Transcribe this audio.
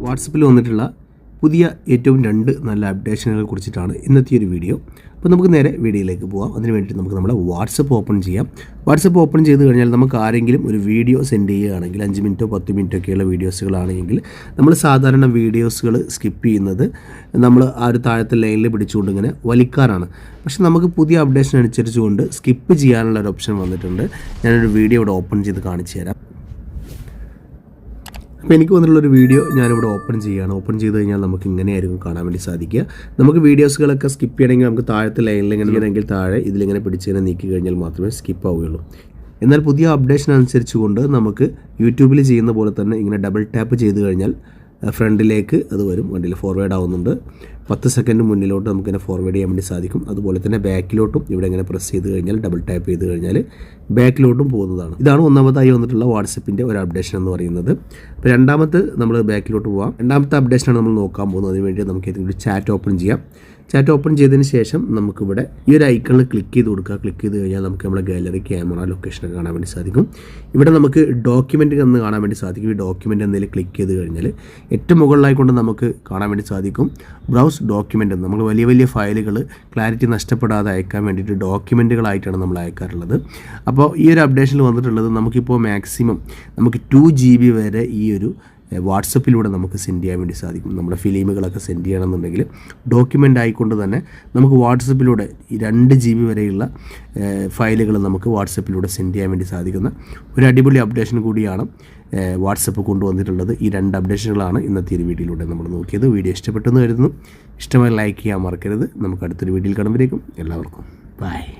വാട്സപ്പിൽ വന്നിട്ടുള്ള പുതിയ ഏറ്റവും രണ്ട് നല്ല അപ്ഡേഷനുകളെ കുറിച്ചിട്ടാണ് ഇന്നത്തെ ഒരു വീഡിയോ അപ്പോൾ നമുക്ക് നേരെ വീഡിയോയിലേക്ക് പോകാം അതിന് വേണ്ടിയിട്ട് നമുക്ക് നമ്മുടെ വാട്സപ്പ് ഓപ്പൺ ചെയ്യാം. വാട്സപ്പ് ഓപ്പൺ ചെയ്ത് കഴിഞ്ഞാൽ നമുക്ക് ആരെങ്കിലും ഒരു വീഡിയോ സെൻഡ് ചെയ്യുകയാണെങ്കിൽ അഞ്ച് മിനിറ്റോ പത്ത് മിനിറ്റോ ഒക്കെയുള്ള വീഡിയോസുകളാണെങ്കിൽ നമ്മൾ സാധാരണ വീഡിയോസുകൾ സ്കിപ്പ് ചെയ്യുന്നത് നമ്മൾ ആ ഒരു താഴത്തെ ലൈനിൽ പിടിച്ചുകൊണ്ട് ഇങ്ങനെ വലിക്കാറാണ്. പക്ഷേ നമുക്ക് പുതിയ അപ്ഡേഷൻ അനുസരിച്ചുകൊണ്ട് സ്കിപ്പ് ചെയ്യാനുള്ള ഒരു ഓപ്ഷൻ വന്നിട്ടുണ്ട്. ഞാനൊരു വീഡിയോ ഇവിടെ ഓപ്പൺ ചെയ്ത് കാണിച്ചു തരാം. അപ്പോൾ എനിക്ക് വന്നിട്ടുള്ള ഒരു വീഡിയോ ഞാനിവിടെ ഓപ്പൺ ചെയ്യുകയാണ്. ഓപ്പൺ ചെയ്ത് കഴിഞ്ഞാൽ നമുക്ക് ഇങ്ങനെയായിരിക്കും കാണാൻ വേണ്ടി സാധിക്കുക. നമുക്ക് വീഡിയോസുകളൊക്കെ സ്കിപ്പ് ചെയ്യണമെങ്കിൽ നമുക്ക് താഴത്തെ ലൈനിൽ ഇങ്ങനെ ചെയ്യണമെങ്കിൽ താഴെ ഇതിലിങ്ങനെ പിടിച്ചിങ്ങനെ നീക്കി കഴിഞ്ഞാൽ മാത്രമേ സ്കിപ്പ് ആവുകയുള്ളൂ. എന്നാൽ പുതിയ അപ്ഡേഷൻ അനുസരിച്ചുകൊണ്ട് നമുക്ക് യൂട്യൂബിൽ ചെയ്യുന്ന പോലെ തന്നെ ഇങ്ങനെ ഡബിൾ ടാപ്പ് ചെയ്ത് കഴിഞ്ഞാൽ ഫ്രണ്ടിലേക്ക് അത് വരും വണ്ടിയിൽ ഫോർവേഡ് ആവുന്നുണ്ട്. പത്ത് സെക്കൻഡ് മുന്നിലോട്ട് നമുക്കിങ്ങനെ ഫോർവേഡ് ചെയ്യാൻ വേണ്ടി സാധിക്കും. അതുപോലെ തന്നെ ബാക്കിലോട്ടും ഇവിടെ ഇങ്ങനെ പ്രസ് ചെയ്ത് കഴിഞ്ഞാൽ ഡബിൾ ടാപ്പ് ചെയ്ത് കഴിഞ്ഞാൽ ബാക്കിലോട്ടും പോകുന്നതാണ്. ഇതാണ് ഒന്നാമതായി വന്നിട്ടുള്ള വാട്സപ്പിന്റെ ഒരു അപ്ഡേഷൻ എന്ന് പറയുന്നത്. അപ്പോൾ രണ്ടാമത്തെ നമ്മൾ ബാക്കിലോട്ട് പോകാം രണ്ടാമത്തെ അപ്ഡേഷനാണ് നമ്മൾ നോക്കാൻ പോകുന്നത്. അതിനുവേണ്ടി നമുക്ക് ഏതെങ്കിലും ചാറ്റ് ഓപ്പൺ ചെയ്യാം. ചാറ്റ് ഓപ്പൺ ചെയ്തതിന് ശേഷം നമുക്കിവിടെ ഈ ഒരു ഐക്കണിൽ ക്ലിക്ക് ചെയ്ത് കൊടുക്കുക. ക്ലിക്ക് ചെയ്ത് കഴിഞ്ഞാൽ നമുക്ക് നമ്മുടെ ഗാലറി ക്യാമറ ലൊക്കേഷനൊക്കെ കാണാൻ വേണ്ടി സാധിക്കും. ഇവിടെ നമുക്ക് ഡോക്യുമെന്റ് എന്ന് കാണാൻ വേണ്ടി സാധിക്കും. ഈ ഡോക്യുമെന്റ് എന്തെങ്കിലും ക്ലിക്ക് ചെയ്ത് കഴിഞ്ഞാൽ ഏറ്റവും മുകളിലായിക്കൊണ്ട് നമുക്ക് കാണാൻ വേണ്ടി സാധിക്കും. ബ്രൗസ് ഡോക്യുമെന്റ് നമ്മൾ വലിയ വലിയ ഫയലുകൾ ക്ലാരിറ്റി നഷ്ടപ്പെടാതെ അയക്കാൻ വേണ്ടിയിട്ട് ഡോക്യുമെന്റുകളായിട്ടാണ് നമ്മൾ അയക്കാറുള്ളത്. അപ്പോൾ ഈ ഒരു അപ്ഡേഷനിൽ വന്നിട്ടുള്ളത് നമുക്കിപ്പോൾ മാക്സിമം നമുക്ക് ടു ജി ബി വരെ ഈ ഒരു വാട്സപ്പിലൂടെ നമുക്ക് സെൻഡ് ചെയ്യാൻ വേണ്ടി സാധിക്കും. നമ്മുടെ ഫിലിമുകളൊക്കെ സെൻഡ് ചെയ്യണമെന്നുണ്ടെങ്കിൽ ഡോക്യുമെന്റ് ആയിക്കൊണ്ട് തന്നെ നമുക്ക് വാട്സപ്പിലൂടെ രണ്ട് ജി ബി വരെയുള്ള ഫയലുകൾ നമുക്ക് വാട്സപ്പിലൂടെ സെൻഡ് ചെയ്യാൻ വേണ്ടി സാധിക്കുന്ന. ഒരു അടിപൊളി അപ്ഡേഷൻ കൂടിയാണ് വാട്സപ്പ് കൊണ്ടുവന്നിട്ടുള്ളത്. ഈ രണ്ട് അപ്ഡേഷനുകളാണ് ഇന്നത്തെ ഒരു വീഡിയോയിലൂടെ നമ്മൾ നോക്കിയത്. വീഡിയോ ഇഷ്ടപ്പെട്ടെന്ന് കരുതുന്നു. ഇഷ്ടമായി ലൈക്ക് ചെയ്യാൻ മറക്കരുത്. നമുക്ക് അടുത്തൊരു വീഡിയോയിൽ കാണുമ്പോഴേക്കും എല്ലാവർക്കും ബൈ